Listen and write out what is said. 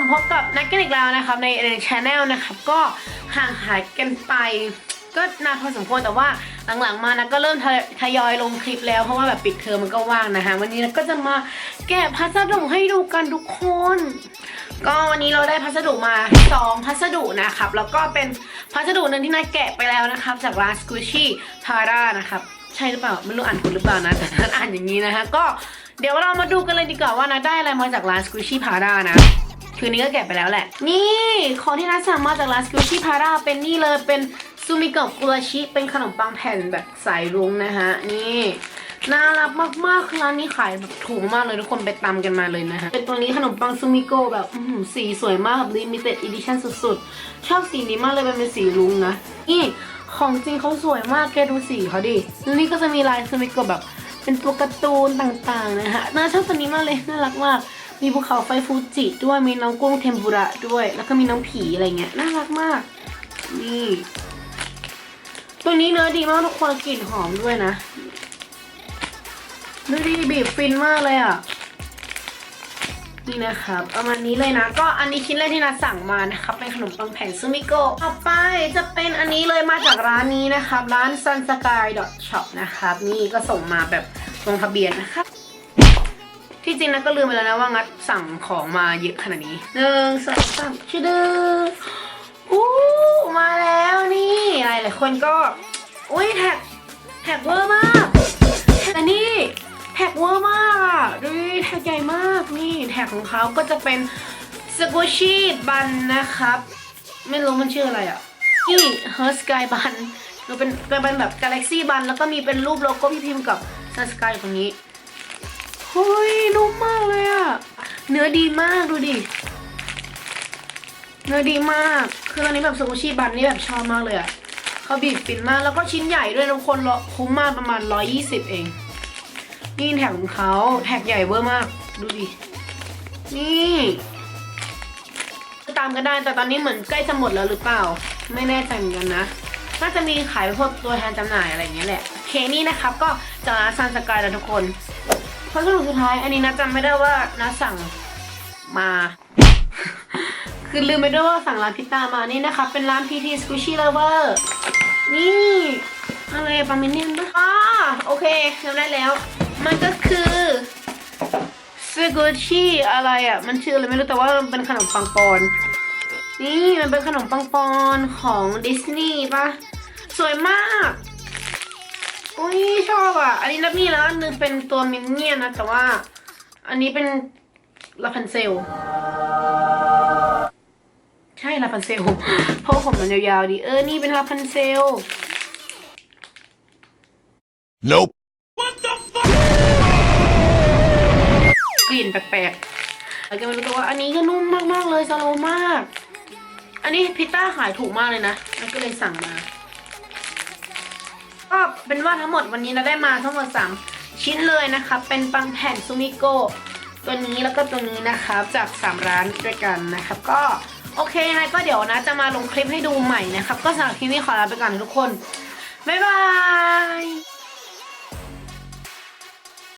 มพบกับนักกันอีกแล้วนะครับในในช anel นะครับก็ห่างหายกันไป ก็นานพอสมควรแต่ว่าหลังๆมานะก็เริ่มทยทยอยลงคลิปแล้วเพราะว่าแบบปิดเทอมมันก็ว่างนะคะวันนี้นะก็จะมาแกะพัสดุให้ดูกันทุกคน ก็วันนี้เราได้พัสดุมาสองพัสดุนะครับแล้วก็เป็นพัสดุหนึ่งที่นายแกะไปแล้วนะครับจากร้าน Squishy Para นะครับใช่หรือเปล่าไม่รู้อ่านถูกหรือเปล่านะแต่อ่านอย่างนี้นะคะก็เดี๋ยวเรามาดูกันเลยดีกว่าว่านะได้อะไรมาจากร้าน Squishy Para นะ คืนนี้ก็แกะไปแล้วแหละ นี่ของที่นัดสั่งมาจากร้าน Squishy Para เป็นนี่เลยเป็นซูมิโกะกุราชิเป็นขนมปังแผ่นแบบสายรุ้งนะฮะนี่น่ารักมากๆร้านนี้ขายแบบถูกมากเลยทุกคนไปตามกันมาเลยนะฮะ เป็นตัวนี้ขนมปังซูมิโกะแบบสีสวยมากแบบ limited edition สุดๆ ชอบสีนี้มากเลยมันเป็นสีรุ้งนะ นี่ของจริงเขาสวยมากแกดูสีเขาดิแล้วนี่ก็จะมีลายซูมิโกะแบบ เป็นตัวการ์ตูนต่างๆนะฮะ น่าชอบตัวนี้มากเลยน่ารักมาก มีภูเขาไฟฟูจิด้วย มีน้องกุ้งเทมปุระด้วย แล้วก็มีน้องผีอะไรเงี้ย น่ารักมาก นี่ ตัวนี้เนื้อดีมากทุกคนกลิ่นหอมด้วยนะเนื้อดีบีบฟินมากเลยอะ นี่นะครับประมาณนี้เลยนะ ก็อันนี้ชิ้นแรกที่นัดสั่งมานะครับ เป็นขนมปังแผ่นซูมิโกะต่อไปจะเป็นอันนี้เลยมาจากร้านนี้นะครับ ร้าน sunsky shop นะครับ นี่ก็ส่งมาแบบลงทะเบียนนะครับ ที่จริงนะก็ลืมไปแล้วนะว่างัดสั่งของมาเยอะขนาดนี้หนึ่งสองสามชื่อดืออู้มาแล้วนี่หลายหลายคนก็อุ้ยแท็กแท็กเวอร์มากแต่นี่แท็กเวอร์มากอะดูแท็กใหญ่มากนี่แท็กของเขาก็จะเป็นสกูชี่บันนะครับ ไม่รู้มันชื่ออะไรอะนี่เฮิร์สกายบันมันเป็นเป็นแบบกาแล็กซี่บันแล้วก็มีเป็นรูปโลโก้พี่พิมพ์กับซันสกายตรงนี้เฮ้ย เนื้อดีมากดูดิ เนื้อดีมาก คือตอนนี้แบบสกูชี่บันนี่แบบชอบมากเลยอะเขาบีบฟินมากแล้วก็ชิ้นใหญ่ด้วยทุกคนคุ้มมากประมาณ 120 เอง นี่แท็กของเขาแท็กใหญ่เวอร์มาก ดูดิ นี่ตามกันได้แต่ตอนนี้เหมือนใกล้จะหมดแล้วหรือเปล่า ไม่แน่ใจเหมือนกันนะน่าจะมีขายพวกตัวแทนจำหน่ายอะไรอย่างเงี้ยแหละโอเคนี่นะครับก็จากร้านซันสกายแล้วทุกคน พัสดุสุดท้าย อันนี้นะจำไม่ได้ว่านะสั่งมา คือลืมไปด้วยว่าสั่งร้านพิต้ามานี่นะคะ เป็นร้าน PT Squishy Lover นี่อะไรปามิเนียนปะอ่าโอเคจำได้แล้ว มันก็คือ Squishy อะไรอะ มันชื่ออะไรไม่รู้แต่ว่ามันเป็นขนมปังปอน นี่มันเป็นขนมปังปอนของดิสนีย์ปะสวยมาก อบอะ อันนี้นับมีแล้วอันนึงเป็นตัวมินเนี่ยนนะ แต่ว่า อันนี้เป็นลาพันเซล ใช่ลาพันเซล เพราะผมมันยาวๆดี เออ นี่เป็นลาพันเซล Nope. กลิ่นแปลกๆแล้วก็ไม่รู้ตัวว่าอันนี้ก็นุ่มมากๆเลยสโลว์มาก อันนี้พิต้าขายถูกมากเลยนะแล้วก็เลยสั่งมา ก็เป็นว่าทั้งหมดวันนี้เราได้มาทั้งหมด 3 ชิ้นเลยนะคะเป็นปังแผ่นซูมิโกะตัวนี้แล้วก็ตัวนี้นะคะจาก 3 ร้านด้วยกันนะครับ ก็โอเคยังไงก็เดี๋ยวนะจะมาลงคลิปให้ดูใหม่นะครับ ก็สำหรับคลิปนี้ขอลาไปก่อนทุกคน บ๊ายบาย